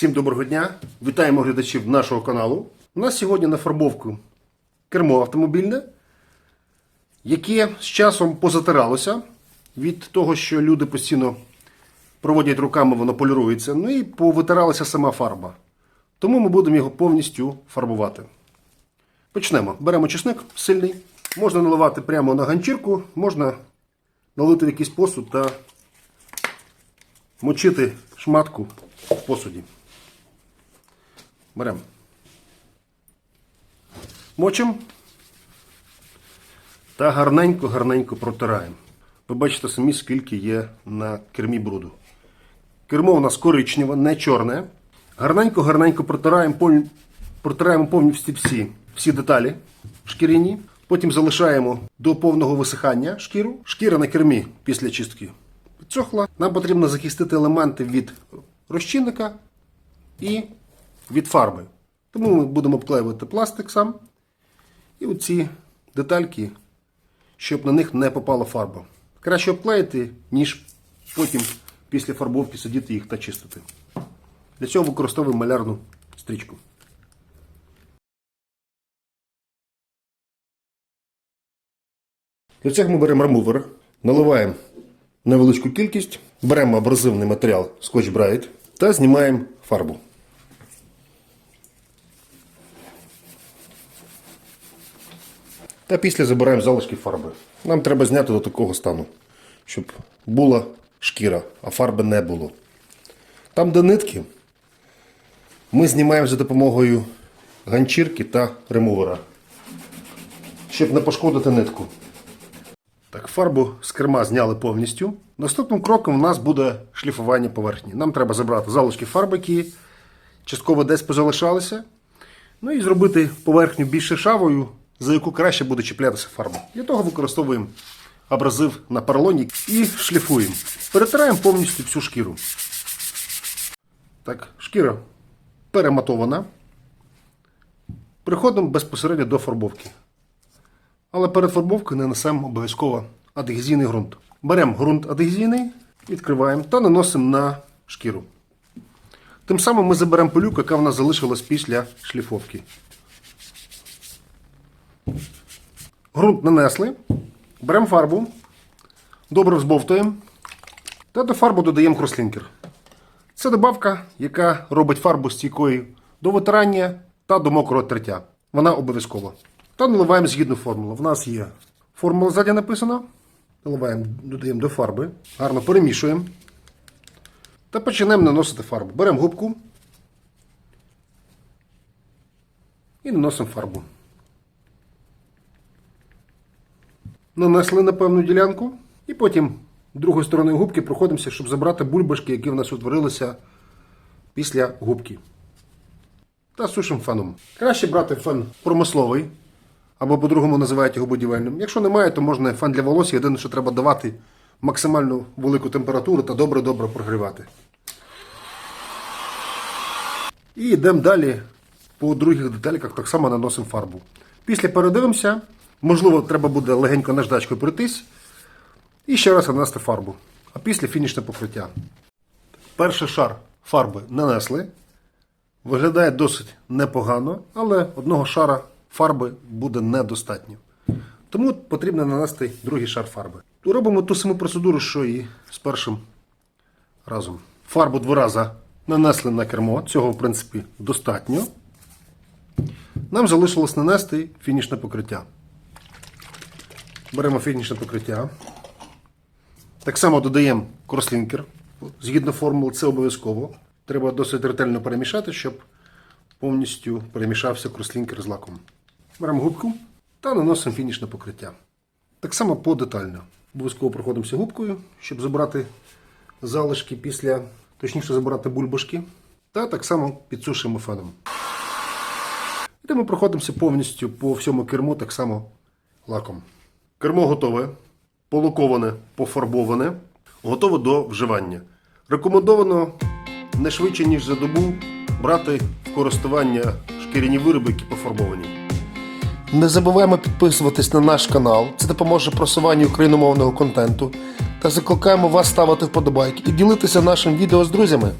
Всім доброго дня! Вітаємо глядачів нашого каналу. У нас сьогодні на фарбовку кермо автомобільне, яке з часом позатиралося від того, що люди постійно проводять руками, воно полірується. Ну і повитиралася сама фарба. Тому ми будемо його повністю фарбувати. Почнемо. Беремо чесник сильний. Можна наливати прямо на ганчірку, можна налити в якийсь посуд та мочити шматку в посуді. Беремо. Мочимо та гарненько-гарненько протираємо. Ви бачите самі, скільки є на кермі бруду. Кермо у нас коричневе, не чорне. Гарненько-гарненько протираємо, протираємо повністю всі, всі деталі шкіряні. Потім залишаємо до повного висихання шкіру. Шкіра на кермі після чистки підсохла. Нам потрібно захистити елементи від розчинника і від фарби. Тому ми будемо обклеювати пластик сам. І оці детальки, щоб на них не попала фарба. Краще обклеїти, ніж потім після фарбовки сидіти їх та чистити. Для цього використовуємо малярну стрічку. Для цього ми беремо ремувер, наливаємо невеличку кількість, беремо абразивний матеріал Scotch Brite та знімаємо фарбу. Та після забираємо залишки фарби. Нам треба зняти до такого стану, щоб була шкіра, а фарби не було. Там, де нитки, ми знімаємо за допомогою ганчірки та ремувера, щоб не пошкодити нитку. Так, фарбу з керма зняли повністю. Наступним кроком у нас буде шліфування поверхні. Нам треба забрати залишки фарби, які частково десь позалишалися. Ну і зробити поверхню більш шершавою, за яку краще буде чіплятися фарба. Для того використовуємо абразив на поролоні і шліфуємо. Перетираємо повністю всю шкіру. Так, шкіра перематована. Приходимо безпосередньо до фарбовки. Але перед фарбовкою нанесемо обов'язково адгезійний ґрунт. Беремо ґрунт адгезійний, відкриваємо та наносимо на шкіру. Тим самим ми заберемо пилюку, яка в нас залишилась після шліфовки. Грунт нанесли, беремо фарбу, добре взбовтуємо та до фарби додаємо крослінкер. Це добавка, яка робить фарбу стійкою до витирання та до мокрого тертя. Вона обов'язкова. Та наливаємо згідну формулу. В нас є формула ззаді написана. Наливаємо, додаємо до фарби, гарно перемішуємо. Та починаємо наносити фарбу. Беремо губку і наносимо фарбу. Нанесли на певну ділянку і потім другою стороною губки проходимося, щоб забрати бульбашки, які в нас утворилися після губки. Та сушимо феном. Краще брати фен промисловий, або по-другому називають його будівельним. Якщо немає, то можна фен для волосся. Єдине, що треба давати максимально велику температуру та добре-добре прогрівати. І йдемо далі по других детальках, так само наносимо фарбу. Після передивимося, можливо, треба буде легенько наждачкою пройтись. І ще раз нанести фарбу. А після фінішне покриття. Перший шар фарби нанесли. Виглядає досить непогано, але одного шара фарби буде недостатньо. Тому потрібно нанести другий шар фарби. Робимо ту саму процедуру, що і з першим разом. Фарбу два рази нанесли на кермо. Цього, в принципі, достатньо. Нам залишилось нанести фінішне покриття. Беремо фінішне покриття. Так само додаємо крослінкер. Згідно формули, це обов'язково. Треба досить ретельно перемішати, щоб повністю перемішався крослінкер з лаком. Беремо губку та наносимо фінішне покриття. Так само подетально. Обов'язково проходимося губкою, щоб забрати залишки після, точніше забрати бульбашки. Та так само підсушуємо феном. І тому проходимося повністю по всьому керму так само лаком. Кермо готове, полоковане, пофарбоване, готове до вживання. Рекомендовано не швидше, ніж за добу брати в користування шкіряні вироби, які пофарбовані. Не забуваємо підписуватись на наш канал. Це допоможе просуванню україномовного контенту. Та закликаємо вас ставити вподобайки і ділитися нашим відео з друзями.